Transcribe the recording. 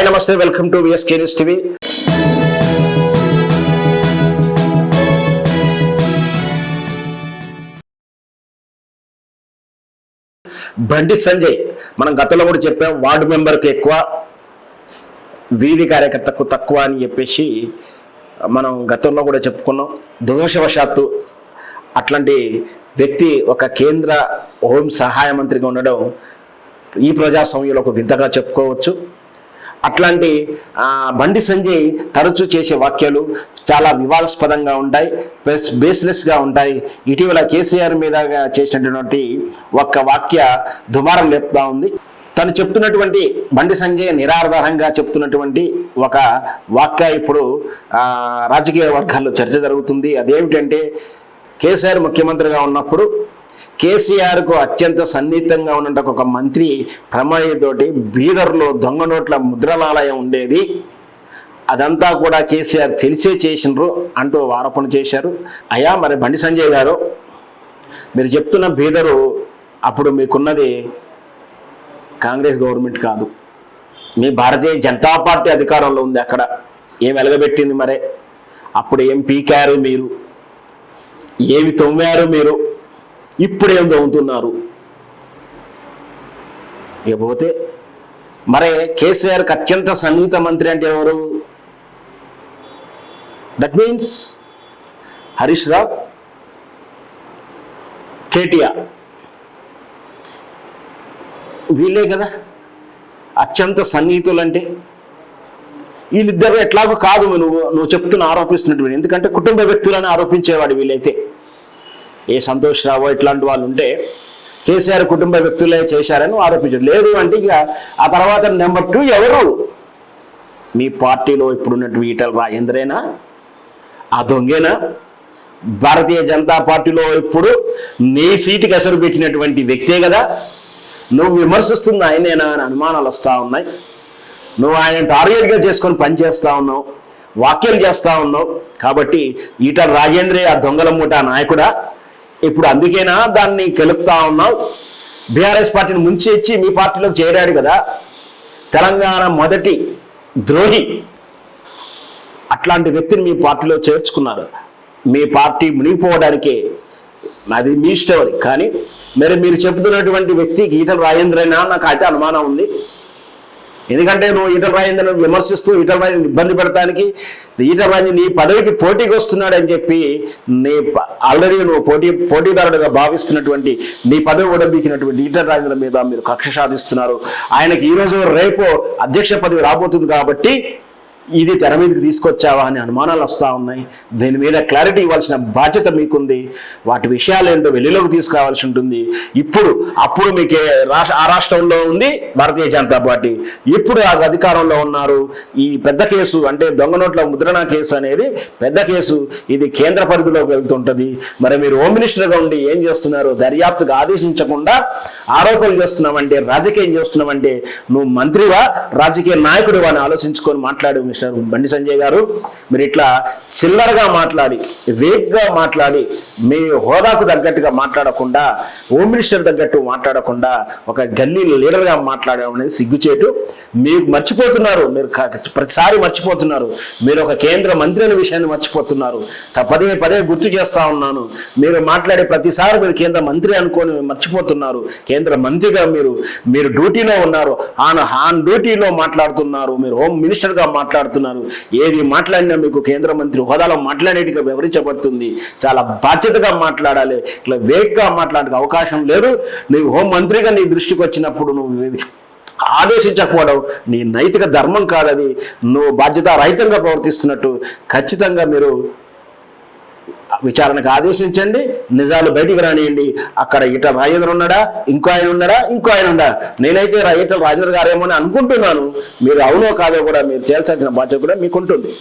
Hi నమస్తే welcome to VSK news TV Bandi Sanjay మనం గతంలో కూడా చెప్పాం వార్డు మెంబర్కి ఎక్కువ వీధి కార్యకర్తకు తక్కువ అని చెప్పేసి మనం గతంలో కూడా చెప్పుకున్నాం. దోషవశాత్తు అట్లాంటి వ్యక్తి ఒక కేంద్ర హోం సహాయ మంత్రిగా ఉండడం ఈ ప్రజాస్వామ్యంలో ఒక వింతగా చెప్పుకోవచ్చు. అట్లాంటి బండి సంజయ్ తరచూ చేసే వాక్యాలు చాలా వివాదాస్పదంగా ఉంటాయి ప్లస్ బేస్లెస్గా ఉంటాయి. ఇటీవల కేసీఆర్ మీద చేసినటువంటి ఒక్క వాక్య దుమారం లేపుతా ఉంది. తను చెప్తున్నటువంటి బండి సంజయ్ నిరాధారంగా చెప్తున్నటువంటి ఒక వాక్య ఇప్పుడు రాజకీయ వర్గాల్లో చర్చ జరుగుతుంది. అదేమిటంటే కేసీఆర్ ముఖ్యమంత్రిగా ఉన్నప్పుడు కేసీఆర్కు అత్యంత సన్నిహితంగా ఉన్నట్టు ఒక మంత్రి ప్రమాణితోటి బీదర్లో దొంగ నోట్ల ముద్రణాలయం ఉండేది. అదంతా కూడా కేసీఆర్ తెలిసే చేసినారు అంటూ ఆరోపణ చేశారు. అయ్యా మరి బండి సంజయ్ గారు మీరు చెప్తున్న బీదరు అప్పుడు మీకున్నది కాంగ్రెస్ గవర్నమెంట్ కాదు. మీ భారతీయ జనతా పార్టీ అధికారంలో ఉంది అక్కడ. ఏం వెలగబెట్టింది మరే? అప్పుడు ఏం పీకారు మీరు? ఏమి తొమ్మారు మీరు? ఇప్పుడు ఏం ఇకపోతే మరే కేసీఆర్కి అత్యంత సన్నిహిత మంత్రి అంటే ఎవరు? That means Harish Rao KTR. వీళ్ళే కదా అత్యంత సన్నిహితులు అంటే. వీళ్ళిద్దరు ఎట్లాగో కాదు నువ్వు నువ్వు చెప్తున్న ఆరోపిస్తున్నటువంటి ఎందుకంటే కుటుంబ వ్యక్తులని ఆరోపించేవాడు వీళ్ళైతే. ఏ సంతోష్ రావు ఇట్లాంటి వాళ్ళు ఉంటే కేసీఆర్ కుటుంబ వ్యక్తులే చేశారని ఆరోపించారు. లేదు అంటే ఇక ఆ తర్వాత నెంబర్ టూ ఎవరు? మీ పార్టీలో ఇప్పుడున్నటువంటి ఈటల రాజేంద్రేనా? ఆ దొంగేనా? భారతీయ జనతా పార్టీలో ఇప్పుడు నీ సీటుకి అసలు పెట్టినటువంటి వ్యక్తే కదా. నువ్వు విమర్శిస్తున్న ఆయనేనా అని అనుమానాలు వస్తూ ఉన్నాయి. నువ్వు ఆయన టార్గెట్గా చేసుకొని పనిచేస్తూ ఉన్నావు వాక్యాలు చేస్తూ ఉన్నావు. కాబట్టి ఈటల రాజేంద్రే ఆ దొంగల మూట నాయకుడా? ఇప్పుడు అందుకేనా దాన్ని కెలుపుతా ఉన్నావు? బీఆర్ఎస్ పార్టీని ముంచెచ్చి మీ పార్టీలోకి చేరాడు కదా. తెలంగాణ మొదటి ద్రోహి. అట్లాంటి వ్యక్తిని మీ పార్టీలో చేర్చుకున్నారు. మీ పార్టీ మునిగిపోవడానికే. అది మీ స్టోరీ కానీ మరి మీరు చెబుతున్నటువంటి వ్యక్తి గీతలు రాజేంద్రేనా? నాకు అయితే అనుమానం ఉంది. ఎందుకంటే నువ్వు ఈటల రాజేంద్రను విమర్శిస్తూ ఈటల రాజేంద్ర ఇబ్బంది పెడతానికి ఈటల రాజేంద్ర నీ పదవికి పోటీకి వస్తున్నాడని చెప్పి నీ ఆల్రెడీ నువ్వు పోటీ పోటీదారుడుగా భావిస్తున్నటువంటి నీ పదవి ఉడబీకినటువంటి ఈటల రాజేంద్ర మీద మీరు కక్ష సాధిస్తున్నారు. ఆయనకి ఈ రోజు రేపు అధ్యక్ష పదవి రాబోతుంది కాబట్టి ఇది తెర మీదకి తీసుకొచ్చావా అని అనుమానాలు వస్తూ ఉన్నాయి. దీని మీద క్లారిటీ ఇవ్వాల్సిన బాధ్యత మీకుంది. వాటి విషయాలు ఏంటో వెలుగులోకి తీసుకురావాల్సి ఉంటుంది. ఇప్పుడు అప్పుడు మీకే రాష్ట్ర ఆ రాష్ట్రంలో ఉంది భారతీయ జనతా పార్టీ. ఇప్పుడు ఆ అధికారంలో ఉన్నారు. ఈ పెద్ద కేసు అంటే దొంగ నోట్ల ముద్రణ కేసు అనేది పెద్ద కేసు. ఇది కేంద్ర పరిధిలోకి వెళ్తుంటుంది. మరి మీరు హోమ్ మినిస్టర్గా ఉండి ఏం చేస్తున్నారు? దర్యాప్తుగా ఆదేశించకుండా ఆరోపణలు చేస్తున్నామంటే రాజకీయం చేస్తున్నామంటే నువ్వు మంత్రివా రాజకీయ నాయకుడివా అని ఆలోచించుకొని మాట్లాడు మిస్టర్ బండి సంజయ్ గారు మీరు ఇట్లా చిల్లరగా మాట్లాడి వేగ్గా మాట్లాడి మీ హోదాకు తగ్గట్టుగా మాట్లాడకుండా హోమ్ మినిస్టర్ తగ్గట్టు మాట్లాడకుండా ఒక గల్లీ లీడర్గా మాట్లాడడం అనేది సిగ్గుచేటు. మీరు మర్చిపోతున్నారు మీరు ప్రతిసారి మర్చిపోతున్నారు. మీరు ఒక కేంద్ర మంత్రి అనే విషయాన్ని మర్చిపోతున్నారు. త- పదే పదే గుర్తు చేస్తా ఉన్నాను. మీరు మాట్లాడే ప్రతిసారి మీరు కేంద్ర మంత్రి అనుకొని మర్చిపోతున్నారు. కేంద్ర మంత్రిగా మీరు మీరు డ్యూటీలో ఉన్నారు. ఆన్ ఆన్ డ్యూటీలో మాట్లాడుతున్నారు. మీరు హోమ్ మినిస్టర్గా మాట్లాడుతున్నారు. ఏది మాట్లాడినా మీకు కేంద్ర మంత్రి హోదాలో మాట్లాడేట్టుగా వివరించబడుతుంది. చాలా బాధ్యత బాధ్యతగా మాట్లాడాలి. ఇట్లా వేగ్గా మాట్లాడే అవకాశం లేదు. నీవు హోం మంత్రిగా నీ దృష్టికి వచ్చినప్పుడు నువ్వు ఆదేశించకపోవడం నీ నైతిక ధర్మం కాదది. నువ్వు బాధ్యత రహితంగా ప్రవర్తిస్తున్నట్టు ఖచ్చితంగా మీరు విచారణకు ఆదేశించండి. నిజాలు బయటికి రానియండి. అక్కడ ఈటల రాజేంద్ర ఉన్నాడా? ఇంకో ఆయన ఉన్నాడా? ఇంకో ఆయన ఉన్నాడా నేనైతే రా- రాజేంద్ర గారేమో అని అనుకుంటున్నాను. మీరు అవునో కాదో కూడా మీరు చేయాల్సిన బాధ్యత కూడా మీకు ఉంటుంది